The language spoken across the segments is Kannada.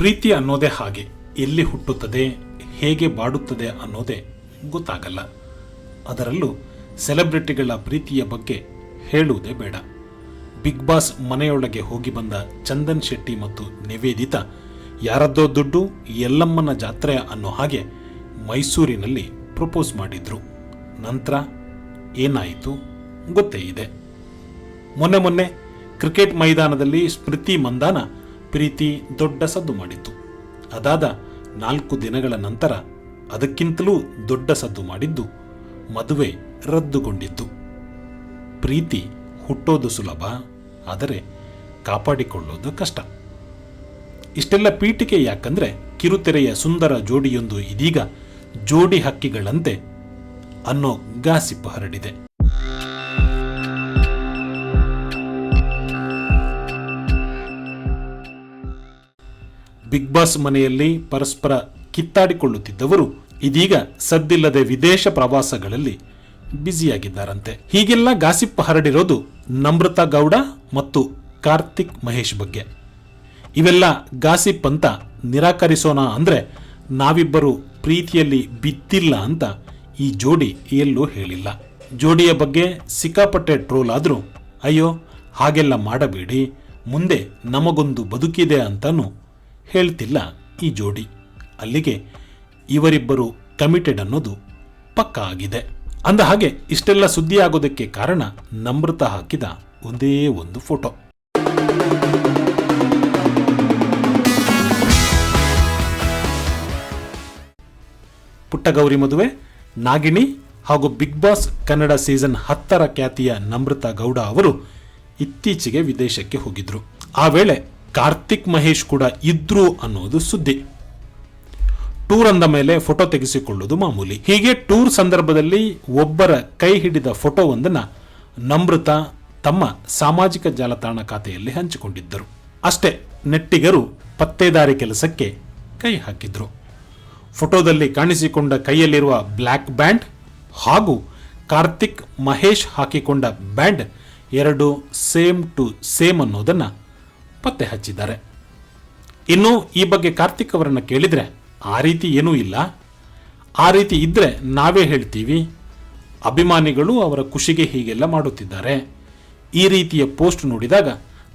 ಪ್ರೀತಿ ಅನ್ನೋದೇ ಹಾಗೆ. ಎಲ್ಲಿ ಹುಟ್ಟುತ್ತದೆ, ಹೇಗೆ ಬಾಡುತ್ತದೆ ಅನ್ನೋದೇ ಗೊತ್ತಾಗಲ್ಲ. ಅದರಲ್ಲೂ ಸೆಲೆಬ್ರಿಟಿಗಳ ಪ್ರೀತಿಯ ಬಗ್ಗೆ ಹೇಳುವುದೇ ಬೇಡ. ಬಿಗ್ ಬಾಸ್ ಮನೆಯೊಳಗೆ ಹೋಗಿ ಬಂದ ಚಂದನ್ ಶೆಟ್ಟಿ ಮತ್ತು ನಿವೇದಿತಾ ಯಾರದ್ದೋ ದುಡ್ಡು ಎಲ್ಲಮ್ಮನ ಜಾತ್ರೆ ಅನ್ನೋ ಹಾಗೆ ಮೈಸೂರಿನಲ್ಲಿ ಪ್ರಪೋಸ್ ಮಾಡಿದ್ರು. ನಂತರ ಏನಾಯಿತು? ಗೊತ್ತೇ ಇದೆ. ಮೊನ್ನೆ ಮೊನ್ನೆ ಕ್ರಿಕೆಟ್ ಮೈದಾನದಲ್ಲಿ ಸ್ಮೃತಿ ಮಂದಾನ ಪ್ರೀತಿ ದೊಡ್ಡ ಸದ್ದು ಮಾಡಿತ್ತು. ಅದಾದ ನಾಲ್ಕು ದಿನಗಳ ನಂತರ ಅದಕ್ಕಿಂತಲೂ ದೊಡ್ಡ ಸದ್ದು ಮಾಡಿದ್ದು ಮದುವೆ ರದ್ದುಗೊಂಡಿತ್ತು. ಪ್ರೀತಿ ಹುಟ್ಟೋದು ಸುಲಭ, ಆದರೆ ಕಾಪಾಡಿಕೊಳ್ಳೋದು ಕಷ್ಟ. ಇಷ್ಟೆಲ್ಲ ಪೀಠಿಕೆ ಯಾಕಂದ್ರೆ ಕಿರುತೆರೆಯ ಸುಂದರ ಜೋಡಿಯೊಂದು ಇದೀಗ ಜೋಡಿ ಹಕ್ಕಿಗಳಂತೆ ಅನ್ನೋ ಗಾಸಿಪ್ ಹರಡಿದೆ. ಬಿಗ್ ಬಾಸ್ ಮನೆಯಲ್ಲಿ ಪರಸ್ಪರ ಕಿತ್ತಾಡಿಕೊಳ್ಳುತ್ತಿದ್ದವರು ಇದೀಗ ಸದ್ದಿಲ್ಲದೆ ವಿದೇಶ ಪ್ರವಾಸಗಳಲ್ಲಿ ಬ್ಯುಸಿಯಾಗಿದ್ದಾರಂತೆ. ಹೀಗೆಲ್ಲ ಗಾಸಿಪ್ ಹರಡಿರೋದು ನಮ್ರತಾ ಗೌಡ ಮತ್ತು ಕಾರ್ತಿಕ್ ಮಹೇಶ್ ಬಗ್ಗೆ. ಇವೆಲ್ಲ ಗಾಸಿಪ್ ಅಂತ ನಿರಾಕರಿಸೋಣ ಅಂದ್ರೆ ನಾವಿಬ್ಬರು ಪ್ರೀತಿಯಲ್ಲಿ ಬಿದ್ದಿಲ್ಲ ಅಂತ ಈ ಜೋಡಿ ಎಲ್ಲೂ ಹೇಳಿಲ್ಲ. ಜೋಡಿಯ ಬಗ್ಗೆ ಸಿಕ್ಕಾಪಟ್ಟೆ ಟ್ರೋಲ್ ಆದರೂ, ಅಯ್ಯೋ, ಹಾಗೆಲ್ಲ ಮಾಡಬೇಡಿ, ಮುಂದೆ ನಮಗೊಂದು ಬದುಕಿದೆ ಅಂತಾನೂ ಹೇಳ್ತಿಲ್ಲ ಈ ಜೋಡಿ. ಅಲ್ಲಿಗೆ ಇವರಿಬ್ಬರು ಕಮಿಟೆಡ್ ಅನ್ನೋದು ಪಕ್ಕ ಆಗಿದೆ. ಅಂದ ಹಾಗೆ ಇಷ್ಟೆಲ್ಲ ಸುದ್ದಿ ಆಗೋದಕ್ಕೆ ಕಾರಣ ನಮೃತ ಹಾಕಿದ ಒಂದೇ ಒಂದು ಫೋಟೋ ಪುಟ್ಟಗೌರಿ ಮದುವೆ, ನಾಗಿಣಿ ಹಾಗೂ ಬಿಗ್ ಬಾಸ್ ಕನ್ನಡ ಸೀಸನ್ ಹತ್ತರ ಖ್ಯಾತಿಯ ನಮೃತ ಗೌಡ ಅವರು ಇತ್ತೀಚೆಗೆ ವಿದೇಶಕ್ಕೆ ಹೋಗಿದ್ರು. ಆ ವೇಳೆ ಕಾರ್ತಿಕ್ ಮಹೇಶ್ ಕೂಡ ಇದ್ರು ಅನ್ನೋದು ಸುದ್ದಿ. ಟೂರ್ ಅಂದ ಮೇಲೆ ಫೋಟೋ ತೆಗೆಸಿಕೊಳ್ಳೋದು ಮಾಮೂಲಿ. ಹೀಗೆ ಟೂರ್ ಸಂದರ್ಭದಲ್ಲಿ ಒಬ್ಬರ ಕೈ ಹಿಡಿದ ಫೋಟೋವೊಂದನ್ನು ನಮೃತ ತಮ್ಮ ಸಾಮಾಜಿಕ ಜಾಲತಾಣ ಖಾತೆಯಲ್ಲಿ ಹಂಚಿಕೊಂಡಿದ್ದರು. ಅಷ್ಟೇ, ನೆಟ್ಟಿಗರು ಪತ್ತೇದಾರಿ ಕೆಲಸಕ್ಕೆ ಕೈ ಹಾಕಿದ್ರು. ಫೋಟೋದಲ್ಲಿ ಕಾಣಿಸಿಕೊಂಡ ಕೈಯಲ್ಲಿರುವ ಬ್ಲ್ಯಾಕ್ ಬ್ಯಾಂಡ್ ಹಾಗೂ ಕಾರ್ತಿಕ್ ಮಹೇಶ್ ಹಾಕಿಕೊಂಡ ಬ್ಯಾಂಡ್ ಎರಡು ಸೇಮ್ ಟು ಸೇಮ್ ಅನ್ನೋದನ್ನ ಪತ್ತೆ ಹಚ್ಚಿದ್ದಾರೆ. ಇನ್ನು ಈ ಬಗ್ಗೆ ಕಾರ್ತಿಕ್ ಅವರನ್ನು ಕೇಳಿದರೆ ಆ ರೀತಿ ಏನೂ ಇಲ್ಲ. ಆ ರೀತಿ ಇದ್ದರೆ ನಾವೇ ಹೇಳ್ತೀವಿ ಅಭಿಮಾನಿಗಳು ಅವರ ಖುಷಿಗೆ ಹೀಗೆಲ್ಲ ಮಾಡುತ್ತಿದ್ದಾರೆ. ಈ ರೀತಿಯ ಪೋಸ್ಟ್ ನೋಡಿದಾಗ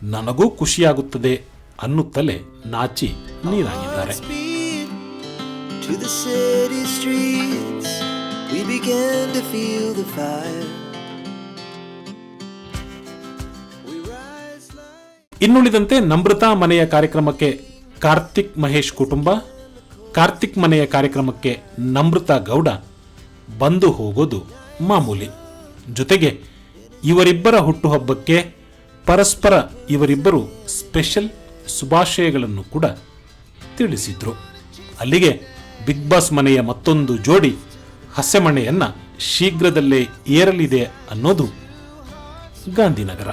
ನನಗೂ ಖುಷಿಯಾಗುತ್ತದೆ ಅನ್ನುತ್ತಲೇ ನಾಚಿ ನೀರಾಗಿದ್ದಾರೆ. To the city streets, we began to feel the fire. ಇನ್ನುಳಿದಂತೆ Namrata ಮನೆಯ ಕಾರ್ಯಕ್ರಮಕ್ಕೆ ಕಾರ್ತಿಕ್ ಮಹೇಶ್ ಕುಟುಂಬ, ಕಾರ್ತಿಕ್ ಮನೆಯ ಕಾರ್ಯಕ್ರಮಕ್ಕೆ ನಮ್ರತಾ ಗೌಡ, ಬಂದು ಹೋಗೋದು ಮಾಮೂಲಿ. ಜೊತೆಗೆ ಇವರಿಬ್ಬರ ಹುಟ್ಟುಹಬ್ಬಕ್ಕೆ ಪರಸ್ಪರ ಇವರಿಬ್ಬರು ಸ್ಪೆಷಲ್ ಶುಭಾಶಯಗಳನ್ನು ಕೂಡ ತಿಳಿಸಿದ್ರು. ಅಲ್ಲಿಗೆ ಬಿಗ್ ಬಾಸ್ ಮನೆಯ ಮತ್ತೊಂದು ಜೋಡಿ ಹಸೆಮಣೆಯನ್ನ ಶೀಘ್ರದಲ್ಲೇ ಏರಲಿದೆ ಅನ್ನೋದು ಗಾಂಧಿನಗರ.